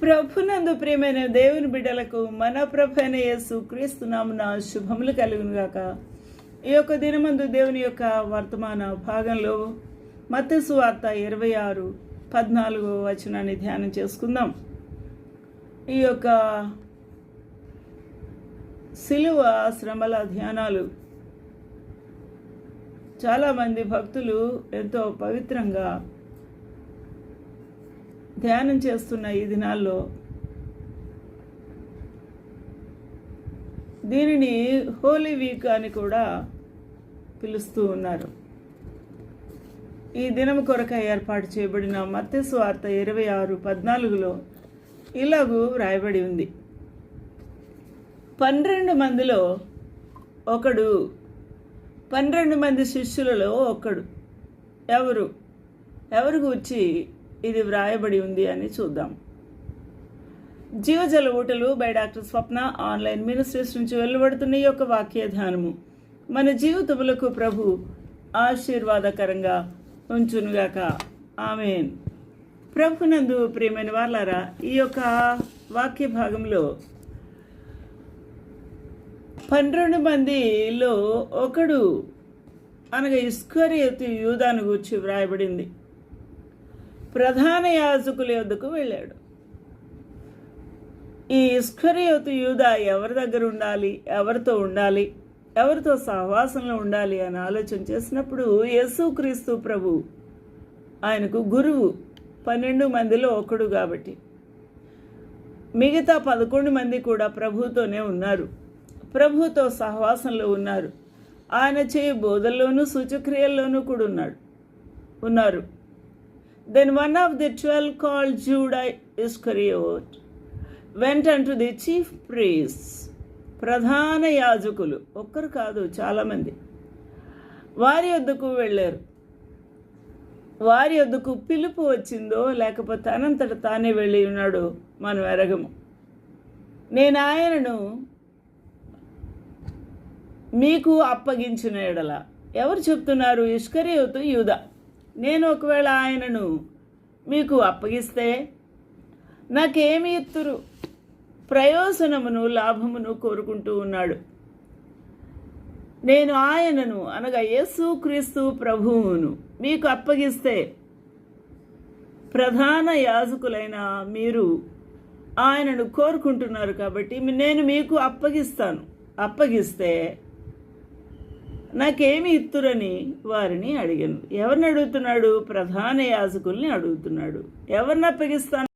ప్రభునందు ప్రియమైన దేవుని బిడ్డలకు మన ప్రభైన యేసు క్రీస్తు నామున శుభములు కలుగునుగాక. ఈ యొక్క దినమందు దేవుని యొక్క వర్తమాన భాగంలో మత్తసు వార్త ఇరవై ఆరు పద్నాలుగో వచనాన్ని ధ్యానం చేసుకుందాం. ఈ యొక్క సిలువ శ్రమల ధ్యానాలు. చాలామంది భక్తులు ఎంతో పవిత్రంగా ధ్యానం చేస్తున్న ఈ దినాల్లో దీనిని హోలీ వీక్ అని కూడా పిలుస్తూ ఉన్నారు. ఈ దినం కొరకై ఏర్పాటు చేయబడిన మత్స్యవార్త ఇరవై ఆరు పద్నాలుగులో ఇలాగూ వ్రాయబడి ఉంది. పన్నెండు మందిలో ఒకడు పన్నెండు మంది శిష్యులలో ఒకడు. ఎవరు? ఎవరు గూర్చి ఇది వ్రాయబడి ఉంది అని చూద్దాం. జీవజల ఊటలు by doctor Swapna online ministries నుంచి వెలువడుతున్న ఈ యొక్క వాక్య ధ్యానము మన జీవితములకు ప్రభు ఆశీర్వాదకరంగా ఉంచునుగాక. ఆమెన్. ప్రభునందు ప్రియమైన వాళ్ళారా ఈ యొక్క వాక్య భాగంలో పన్నెండు మందిలో ఒకడు అనగా ఇస్కరియతు యూదాను గూర్చి వ్రాయబడింది. ప్రధాన యాజకుల యొద్దకు వెళ్ళాడు. ఈ ఇస్కరియోతు యూద ఎవరి దగ్గర ఉండాలి? ఎవరితో ఉండాలి? ఎవరితో సహవాసంలో ఉండాలి అని ఆలోచన చేసినప్పుడు యేసుక్రీస్తు ప్రభు ఆయనకు గురువు పన్నెండు మందిలో ఒకడు కాబట్టి. మిగతా పదకొండు మంది కూడా ప్రభుతోనే ఉన్నారు. ప్రభుతో సహవాసంలో ఉన్నారు. ఆయన చేయి బోధల్లోనూ సూచక్రియల్లోనూ కూడా ఉన్నాడు. ఉన్నారు. Then one of the twelve called Judah Iscariot went unto the chief priests, ప్రధాన యాజకులు. ఒక్కరు కాదు చాలామంది. వారి వద్దకు వెళ్ళారు. వారి వద్దకు పిలుపు వచ్చిందో లేకపోతే అనంతట తానే వెళ్ళి ఉన్నాడు మనం ఎరగము నేను ఆయనను మీకు అప్పగించిన ఎడల. ఎవరు చెప్తున్నారు? ఇష్కరియోతు యూదా. నేను ఒకవేళ ఆయనను మీకు అప్పగిస్తే నాకేమి ఎత్తురు? ప్రయోజనమును లాభమును కోరుకుంటూ ఉన్నాడు. నేను ఆయనను అనగా యేసు క్రీస్తు ప్రభువును మీకు అప్పగిస్తే ప్రధాన యాజకులైన మీరు ఆయనను కోరుకుంటున్నారు కాబట్టి నేను మీకు అప్పగిస్తాను. అప్పగిస్తే నాకేమి ఇత్తురని వారిని అడిగాను. ఎవరిని అడుగుతున్నాడు? ప్రధాన యాజకుల్ని అడుగుతున్నాడు. ఎవరిని అప్పగిస్తాను?